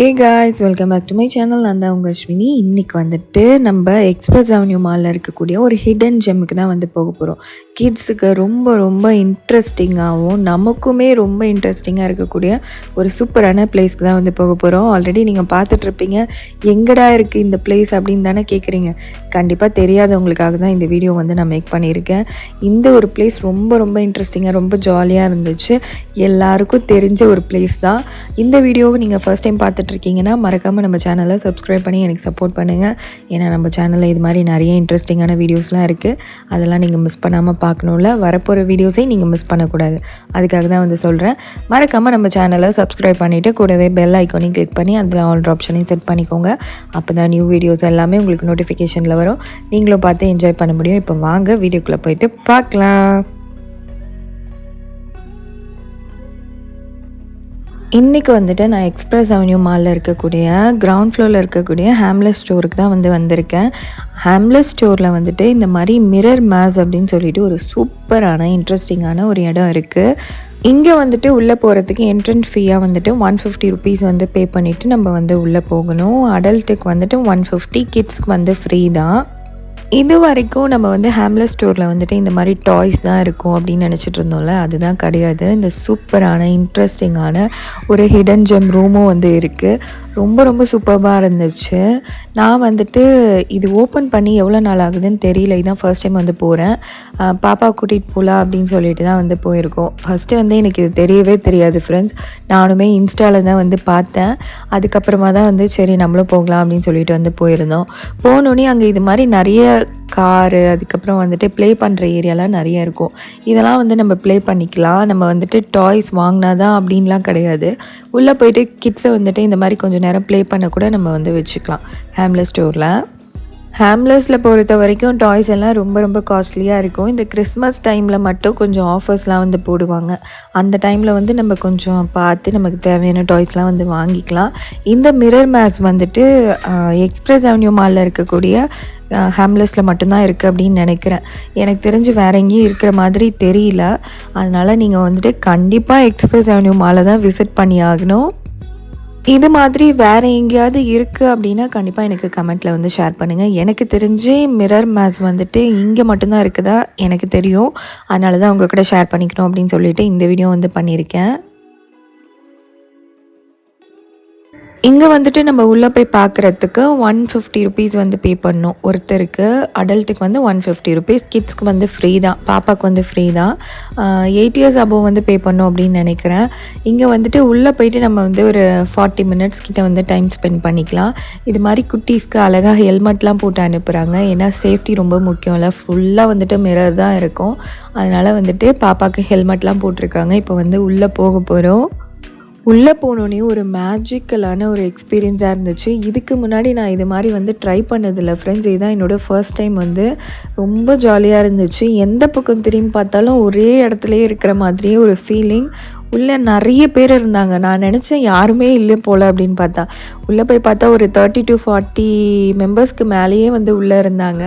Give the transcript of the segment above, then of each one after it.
Hey guys welcome back to my channel நான் தான் உங்கள் அஸ்வினி. இன்றைக்கி வந்துட்டு நம்ம எக்ஸ்பிரஸ் அவென்யூ மாலில் இருக்கக்கூடிய ஒரு ஹிடன் ஜெம்முக்கு தான் வந்து போக போகிறோம் கிட்ஸுக்கு ரொம்ப ரொம்ப இன்ட்ரெஸ்டிங்காகவும் நமக்குமே ரொம்ப இன்ட்ரெஸ்டிங்காக இருக்கக்கூடிய ஒரு சூப்பரான பிளேஸ்க்கு தான் வந்து போக போகிறோம் ஆல்ரெடி நீங்கள் பார்த்துட்ருப்பீங்க எங்கடா இருக்குது இந்த பிளேஸ் அப்படின்னு தானே கேட்குறீங்க கண்டிப்பாக தெரியாதவங்களுக்காக தான் இந்த வீடியோ வந்து நான் மேக் பண்ணியிருக்கேன். இந்த ஒரு பிளேஸ் ரொம்ப ரொம்ப இன்ட்ரெஸ்டிங்காக ரொம்ப ஜாலியாக இருந்துச்சு. எல்லாருக்கும் தெரிஞ்ச ஒரு பிளேஸ் தான். இந்த வீடியோவை நீங்கள் ஃபஸ்ட் டைம் பார்த்துட்டு பார்த்துட்ருக்கீங்கன்னா மறக்காமல் நம்ம சேனலை சப்ஸ்கிரைப் பண்ணி எனக்கு சப்போர்ட் பண்ணுங்கள் ஏன்னா நம்ம சேனலில் இது மாதிரி நிறைய இன்ட்ரெஸ்டிங்கான வீடியோஸ்லாம் இருக்குது அதெல்லாம் நீங்கள் மிஸ் பண்ணாமல் பார்க்கணும்ல. வரப்போகிற வீடியோஸை நீங்கள் மிஸ் பண்ணக்கூடாது. அதுக்காக தான் வந்து சொல்கிறேன் மறக்காமல் நம்ம சேனலை சப்ஸ்கிரைப் பண்ணிவிட்டு கூடவே பெல் ஐக்கோனையும் கிளிக் பண்ணி அதில் ஆல் ஆப்ஷனையும் செட் பண்ணிக்கோங்க. அப்போ தான் நியூ வீடியோஸ் எல்லாமே உங்களுக்கு நோட்டிஃபிகேஷனில் வரும். நீங்களும் பார்த்து என்ஜாய் பண்ண முடியும். இப்போ வாங்க வீடியோக்குள்ளே போயிட்டு பார்க்கலாம். இன்றைக்கி வந்துட்டு நான் எக்ஸ்பிரஸ் அவென்யூ மாலில் இருக்கக்கூடிய கிரவுண்ட் ஃப்ளோரில் இருக்கக்கூடிய ஹேம்லெஸ் ஸ்டோருக்கு தான் வந்து வந்திருக்கேன். ஹேம்லெஸ் ஸ்டோரில் வந்துட்டு இந்த மாதிரி மிரர் மேஸ் அப்படின்னு சொல்லிட்டு ஒரு சூப்பரான இன்ட்ரெஸ்டிங்கான ஒரு இடம் இருக்குது இங்கே வந்துட்டு உள்ளே போகிறதுக்கு என்ட்ரன்ஸ் ஃபீயாக வந்துட்டு ஒன் ஃபிஃப்டி ருபீஸ் வந்து பே பண்ணிவிட்டு நம்ம வந்து உள்ளே போகணும். அடல்ட்டுக்கு வந்துட்டு ஒன் ஃபிஃப்டி கிட்ஸ்க்கு வந்து ஃப்ரீ தான். இது வரைக்கும் நம்ம வந்து ஹேம்லெஸ் ஸ்டோரில் வந்துட்டு இந்த மாதிரி டாய்ஸ் தான் இருக்கும் அப்படின்னு நினச்சிட்டு இருந்தோம்ல அதுதான் கிடையாது. இந்த சூப்பரான இன்ட்ரெஸ்டிங்கான ஒரு ஹிடன் ஜெம் ரூமும் வந்து இருக்குது ரொம்ப ரொம்ப சூப்பராக இருந்துச்சு. நான் வந்துட்டு இது ஓப்பன் பண்ணி எவ்வளோ நாள் ஆகுதுன்னு தெரியல. இதான் ஃபர்ஸ்ட் டைம் வந்து போகிறேன் பாப்பா கூட்டிகிட்டு போகலாம் அப்படின்னு சொல்லிட்டு தான் வந்து போயிருக்கோம். ஃபஸ்ட்டு வந்து எனக்கு இது தெரியவே தெரியாது ஃப்ரெண்ட்ஸ் நானுமே இன்ஸ்டாவில் தான் வந்து பார்த்தேன். அதுக்கப்புறமா தான் வந்து சரி நம்மளும் போகலாம் அப்படின்னு சொல்லிட்டு வந்து போயிருந்தோம். போனோடனே அங்கே இது மாதிரி நிறைய காரு அதுக்கப்புறம் வந்துட்டு ப்ளே பண்ணுற ஏரியாலாம் நிறைய இருக்கும். இதெல்லாம் வந்து நம்ம ப்ளே பண்ணிக்கலாம். நம்ம வந்துட்டு டாய்ஸ் வாங்கினா தான் அப்படின்லாம் கிடையாது. உள்ளே போயிட்டு கிட்ஸை வந்துட்டு இந்த மாதிரி கொஞ்சம் நேரம் ப்ளே பண்ண கூட நம்ம வந்து வச்சுக்கலாம். ஹேம்லெஸ் ஸ்டோரில் ஹேம்லெஸில் பொறுத்த வரைக்கும் டாய்ஸ் எல்லாம் ரொம்ப ரொம்ப காஸ்ட்லியாக இருக்கும். இந்த கிறிஸ்மஸ் டைமில் மட்டும் கொஞ்சம் ஆஃபர்ஸ்லாம் வந்து போடுவாங்க. அந்த டைமில் வந்து நம்ம கொஞ்சம் பார்த்து நமக்கு தேவையான டாய்ஸ்லாம் வந்து வாங்கிக்கலாம். இந்த மிரர் மேஸ் வந்துட்டு எக்ஸ்பிரஸ் அவென்யூ மாலில் இருக்கக்கூடிய ஹேம்லெஸில் மட்டும்தான் இருக்குது அப்படின்னு நினைக்கிறேன். எனக்கு தெரிஞ்சு வேற எங்கேயும் இருக்கிற மாதிரி தெரியல. அதனால் நீங்கள் வந்துட்டு கண்டிப்பாக எக்ஸ்பிரஸ் அவென்யூ மாலை தான் விசிட் பண்ணி ஆகணும் இது மாதிரி வேறு எங்கேயாவது இருக்குது அப்படின்னா கண்டிப்பாக எனக்கு கமெண்ட்டில் வந்து ஷேர் பண்ணுங்கள் எனக்கு தெரிஞ்சு மிரர் மேஸ் வந்துட்டு இங்கே மட்டும்தான் இருக்குதா எனக்கு தெரியும். அதனால தான் உங்கள் கூட ஷேர் பண்ணிக்கணும் அப்படின்னு சொல்லிட்டு இந்த வீடியோ வந்து பண்ணியிருக்கேன். இங்கே வந்துட்டு நம்ம உள்ளே போய் பார்க்குறதுக்கு ஒன் ஃபிஃப்டி ருபீஸ் வந்து பே பண்ணணும். ஒருத்தருக்கு அடல்ட்டுக்கு வந்து ஒன் ஃபிஃப்டி ருபீஸ் கிட்ஸ்க்கு வந்து ஃப்ரீ தான் பாப்பாவுக்கு வந்து ஃப்ரீ தான். எயிட் இயர்ஸ் அபோவ் வந்து பே பண்ணணும் அப்படின்னு நினைக்கிறேன். இங்கே வந்துட்டு உள்ளே போயிட்டு நம்ம வந்து ஒரு ஃபார்ட்டி மினிட்ஸ் கிட்ட வந்து டைம் ஸ்பெண்ட் பண்ணிக்கலாம். இது மாதிரி குட்டீஸ்க்கு அழகாக ஹெல்மெட்லாம் போட்டு அனுப்புகிறாங்க ஏன்னா சேஃப்டி ரொம்ப முக்கியம்ல ஃபுல்லாக வந்துட்டு மிரர் தான் இருக்கும். அதனால் வந்துட்டு பாப்பாவுக்கு ஹெல்மெட்லாம் போட்டிருக்காங்க. இப்போ வந்து உள்ளே போக போகிறோம் உள்ளே போனோடனே ஒரு மேஜிக்கலான ஒரு எக்ஸ்பீரியன்ஸாக இருந்துச்சு. இதுக்கு முன்னாடி நான் இது மாதிரி வந்து ட்ரை பண்ணதில்லை ஃப்ரெண்ட்ஸ் இதுதான் என்னோடய ஃபர்ஸ்ட் டைம் வந்து. ரொம்ப ஜாலியாக இருந்துச்சு. எந்த பக்கம் திரும்பி பார்த்தாலும் ஒரே இடத்துலையே இருக்கிற மாதிரியே ஒரு ஃபீலிங் உள்ளே நிறைய பேர் இருந்தாங்க. நான் நினச்சேன் யாருமே இல்லை போல் அப்படின்னு பார்த்தா. உள்ளே போய் பார்த்தா ஒரு தேர்ட்டி டு ஃபார்ட்டி மெம்பர்ஸ்க்கு மேலேயே வந்து உள்ளே இருந்தாங்க.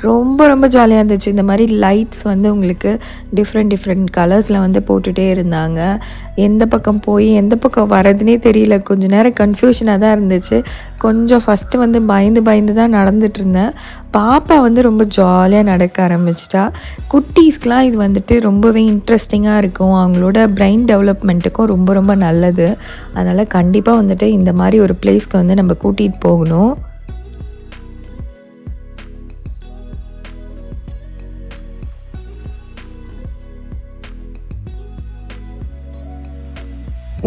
ரொம்ப ரொம்ப ஜாலியாக இருந்துச்சு. இந்த மாதிரி லைட்ஸ் வந்து உங்களுக்கு டிஃப்ரெண்ட் டிஃப்ரெண்ட் கலர்ஸில் வந்து போட்டுகிட்டே இருந்தாங்க. எந்த பக்கம் போய் எந்த பக்கம் வரதுனே தெரியல. கொஞ்ச நேரம் கன்ஃபியூஷனாக தான் இருந்துச்சு. கொஞ்சம் ஃபஸ்ட்டு வந்து பயந்து பயந்து தான் நடந்துட்டு இருந்தேன். பாப்பா வந்து ரொம்ப ஜாலியாக நடக்க ஆரம்பிச்சிட்டா. குட்டீஸ்க்கெலாம் இது வந்துட்டு ரொம்பவே இன்ட்ரெஸ்டிங்காக இருக்கும். அவங்களோட பிரெயின் டெவலப்மெண்ட்டுக்கும் ரொம்ப ரொம்ப நல்லது. அதனால் கண்டிப்பாக வந்துட்டு இந்த மாதிரி ஒரு பிளேஸ்க்கு வந்து நம்ம கூட்டிகிட்டு போகணும்.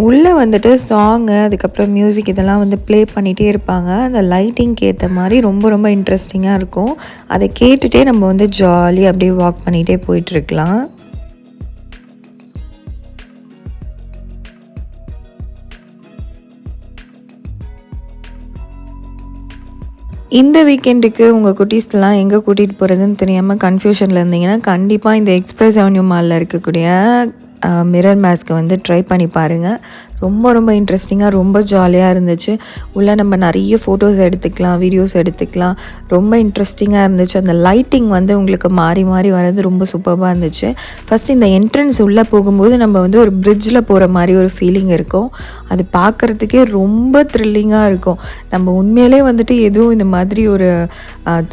உள்ளே வந்துட்டு சாங்கு அதுக்கப்புறம் மியூசிக் இதெல்லாம் வந்து ப்ளே பண்ணிகிட்டே இருப்பாங்க. அந்த லைட்டிங்க்கு ஏற்ற மாதிரி ரொம்ப ரொம்ப இன்ட்ரெஸ்டிங்காக இருக்கும். அதை கேட்டுகிட்டே நம்ம வந்து ஜாலியாக அப்படியே வாக் பண்ணிகிட்டே போயிட்டுருக்கலாம் இந்த வீக்கெண்டுக்கு உங்கள் குட்டீஸ்லாம் எங்கே கூட்டிகிட்டு போகிறதுன்னு தெரியாமல் கன்ஃபியூஷனில் இருந்தீங்கன்னா கண்டிப்பாக இந்த எக்ஸ்பிரஸ் அவென்யூ மாலில் இருக்கக்கூடிய மிரர் மேஸ்க்கு வந்து ட்ரை பண்ணி பாருங்கள் ரொம்ப ரொம்ப இன்ட்ரெஸ்டிங்காக ரொம்ப ஜாலியாக இருந்துச்சு. உள்ளே நம்ம நிறைய ஃபோட்டோஸ் எடுத்துக்கலாம் வீடியோஸ் எடுத்துக்கலாம். ரொம்ப இன்ட்ரெஸ்டிங்காக இருந்துச்சு. அந்த லைட்டிங் வந்து உங்களுக்கு மாறி மாறி வர்றது ரொம்ப சூப்பராக இருந்துச்சு. ஃபஸ்ட் இந்த என்ட்ரன்ஸ் உள்ளே போகும்போது நம்ம வந்து ஒரு பிரிட்ஜில் போகிற மாதிரி ஒரு ஃபீலிங் இருக்கும். அது பார்க்குறதுக்கே ரொம்ப த்ரில்லிங்காக இருக்கும். நம்ம உண்மையிலே வந்துட்டு எதுவும் இந்த மாதிரி ஒரு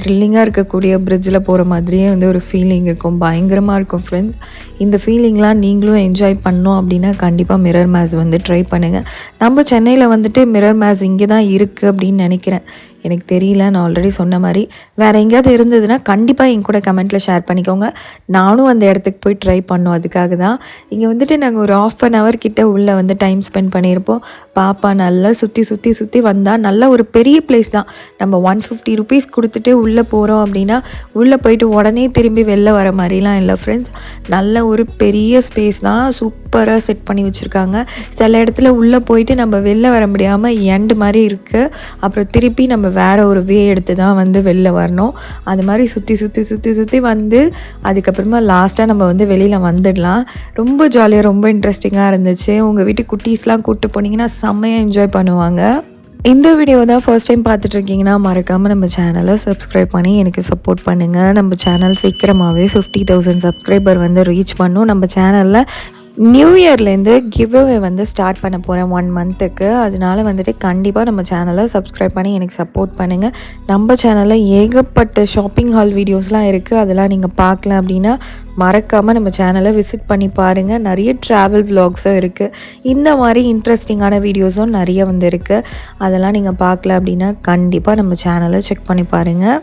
த்ரில்லிங்காக இருக்கக்கூடிய பிரிட்ஜில் போகிற மாதிரியே வந்து ஒரு ஃபீலிங் இருக்கும். பயங்கரமாக இருக்கும் ஃப்ரெண்ட்ஸ் இந்த ஃபீலிங்லாம் நீங்களும் என்ஜாய் பண்ணோம் அப்படின்னா கண்டிப்பாக மிரர் மேஸ் வந்து ட்ரை பண்ணுங்கள் நம்ம சென்னையில் வந்துட்டு மிரர் மேஸ் இங்கே தான் இருக்குது அப்படின்னு நினைக்கிறேன். எனக்கு தெரியல நான் ஆல்ரெடி சொன்ன மாதிரி. வேறு எங்கேயாவது இருந்ததுன்னா கண்டிப்பாக என் கூட கமெண்ட்டில் ஷேர் பண்ணிக்கோங்க. நானும் அந்த இடத்துக்கு போய் ட்ரை பண்ணோம் அதுக்காக தான். இங்கே வந்துட்டு நாங்கள் ஒரு ஆஃப் அன் ஹவர் கிட்டே உள்ளே வந்து டைம் ஸ்பெண்ட் பண்ணியிருப்போம். பாப்பா நல்லா சுற்றி சுற்றி சுற்றி வந்தால் நல்ல ஒரு பெரிய பிளேஸ் தான். நம்ம ஒன் ஃபிஃப்டி ருபீஸ் கொடுத்துட்டு உள்ளே போகிறோம் அப்படின்னா உள்ளே போயிட்டு உடனே திரும்பி வெளில வர மாதிரிலாம் இல்லை ஃப்ரெண்ட்ஸ் நல்ல ஒரு பெரிய ஸ்பேஸ் தான். சூப்பராக செட் பண்ணி வச்சுருக்காங்க. சில இடத்துல உள்ளே போயிட்டு நம்ம வெளில வர முடியாமல் எண்டு மாதிரி இருக்குது அப்புறம் திருப்பி நம்ம வேறு ஒரு வே எடுத்து தான் வந்து வெளில வரணும். அது மாதிரி சுற்றி சுற்றி சுற்றி சுற்றி வந்து அதுக்கப்புறமா லாஸ்ட்டாக நம்ம வந்து வெளியில் வந்துடலாம். ரொம்ப ஜாலியாக ரொம்ப இன்ட்ரெஸ்டிங்காக இருந்துச்சு. உங்கள் வீட்டு குட்டீஸ்லாம் கூப்பிட்டு போனீங்கன்னா செம்மையாக என்ஜாய் பண்ணுவாங்க. இந்த வீடியோ தான் ஃபர்ஸ்ட் டைம் பார்த்துட்டு இருக்கீங்கன்னா மறக்காமல் நம்ம சேனலை சப்ஸ்கிரைப் பண்ணி எனக்கு சப்போர்ட் பண்ணுங்கள் நம்ம சேனல் சீக்கிரமாகவே ஃபிஃப்டி தௌசண்ட் சப்ஸ்கிரைபர் வந்து ரீச் பண்ணும். நம்ம சேனலில் நியூ இயர்லேருந்து கிவ்அவே வந்து ஸ்டார்ட் பண்ண போகிறேன் ஒன் மந்த்துக்கு அதனால வந்துட்டு கண்டிப்பாக நம்ம சேனலை சப்ஸ்கிரைப் பண்ணி எனக்கு சப்போர்ட் பண்ணுங்கள் நம்ம சேனலில் ஏகப்பட்ட ஷாப்பிங் ஹால் வீடியோஸ்லாம் இருக்குது அதெல்லாம் நீங்கள் பார்க்கல அப்படின்னா மறக்காமல் நம்ம சேனலை விசிட் பண்ணி பாருங்கள் நிறைய ட்ராவல் விலாக்ஸும் இருக்குது இந்த மாதிரி இன்ட்ரெஸ்டிங்கான வீடியோஸும் நிறைய வந்து இருக்குது அதெல்லாம் நீங்கள் பார்க்கல அப்படின்னா கண்டிப்பாக நம்ம சேனலை செக் பண்ணி பாருங்கள்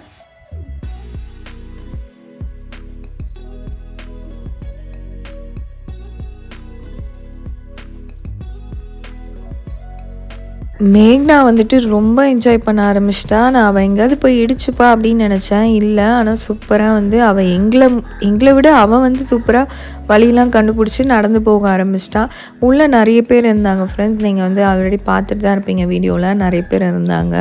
மேக்னா வந்துட்டு ரொம்ப என்ஜாய் பண்ண ஆரம்பிச்சிட்டா நான் அவள் எங்கேயாவது போய் இடிச்சுப்பா அப்படின்னு நினச்சேன். இல்லை ஆனால் சூப்பராக வந்து அவள் எங்களை எங்களை விட அவள் வந்து சூப்பராக வழியெலாம் கண்டுபிடிச்சி நடந்து போக ஆரம்பிச்சிட்டா. உள்ளே நிறைய பேர் இருந்தாங்க ஃப்ரெண்ட்ஸ் நீங்கள் வந்து ஆல்ரெடி பார்த்துட்டு தான் இருப்பீங்க வீடியோவில் நிறைய பேர் இருந்தாங்க.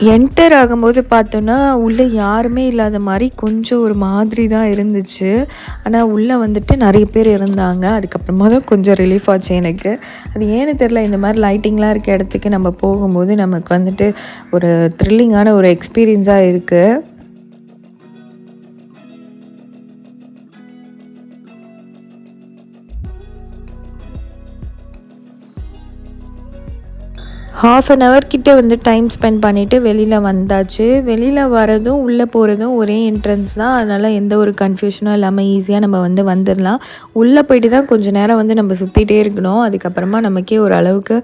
என்டர் ஆகும்போது பார்த்தோன்னா உள்ளே யாருமே இல்லாத மாதிரி கொஞ்சம் ஒரு மாதிரி தான் இருந்துச்சு. ஆனால் உள்ளே வந்துட்டு நிறைய பேர் இருந்தாங்க. அதுக்கப்புறமா தான் கொஞ்சம் ரிலீஃப் ஆச்சு எனக்கு. அது ஏன்னு தெரில இந்த மாதிரி லைட்டிங்லாம் இருக்க இடத்துக்கு நம்ம போகும்போது நமக்கு வந்துட்டு ஒரு த்ரில்லிங்கான ஒரு எக்ஸ்பீரியன்ஸாக இருக்குது ஹாஃப் அன் ஹவர் கிட்ட வந்து டைம் ஸ்பெண்ட் பண்ணிவிட்டு வெளியில் வந்தாச்சு. வெளியில் வரதும் உள்ளே போகிறதும் ஒரே என்ட்ரன்ஸ் தான். அதனால் எந்த ஒரு கன்ஃபியூஷனும் இல்லாமல் ஈஸியாக நம்ம வந்து வந்துடலாம் உள்ளே போயிட்டு தான் கொஞ்சம் நேரம் வந்து நம்ம சுற்றிட்டே இருக்கணும். அதுக்கப்புறமா நமக்கே ஒரு அளவுக்கு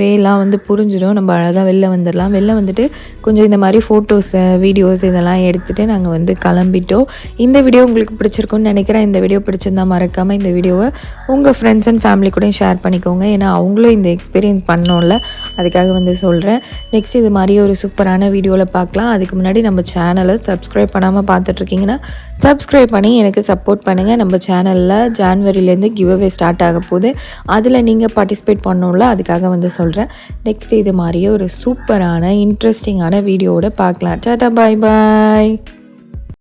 வேலாம் வந்து புரிஞ்சிடும். நம்ம அழகாக வெளில வந்துடலாம் வெளில வந்துட்டு கொஞ்சம் இந்த மாதிரி ஃபோட்டோஸு வீடியோஸ் இதெல்லாம் எடுத்துகிட்டு நாங்கள் வந்து கிளம்பிட்டோம். இந்த வீடியோ உங்களுக்கு பிடிச்சிருக்குன்னு நினைக்கிறேன். இந்த வீடியோ பிடிச்சிருந்தா மறக்காமல் இந்த வீடியோவை உங்கள் ஃப்ரெண்ட்ஸ் அண்ட் ஃபேமிலி கூட ஷேர் பண்ணிக்கோங்க. ஏன்னா அவங்களும் இந்த எக்ஸ்பீரியன்ஸ் பண்ணோம்ல அதுக்காக வந்து சொல்கிறேன் நெக்ஸ்ட் இது மாதிரி ஒரு சூப்பரான வீடியோவில் பார்க்கலாம். அதுக்கு முன்னாடி நம்ம சேனலை சப்ஸ்கிரைப் பண்ணாமல் பார்த்துட்ருக்கீங்கன்னா சப்ஸ்கிரைப் பண்ணி எனக்கு சப்போர்ட் பண்ணுங்கள் நம்ம சேனலில் ஜான்வரிலேருந்து கிவ் அவே ஸ்டார்ட் ஆக போகுது. அதில் நீங்கள் பார்ட்டிசிபேட் பண்ணணும்ல அதுக்காக வந்து சொல்கிறேன் நெக்ஸ்ட் இது மாதிரியே ஒரு சூப்பரான இன்ட்ரெஸ்டிங்கான வீடியோவோட பார்க்கலாம். டாட்டா பாய் பாய்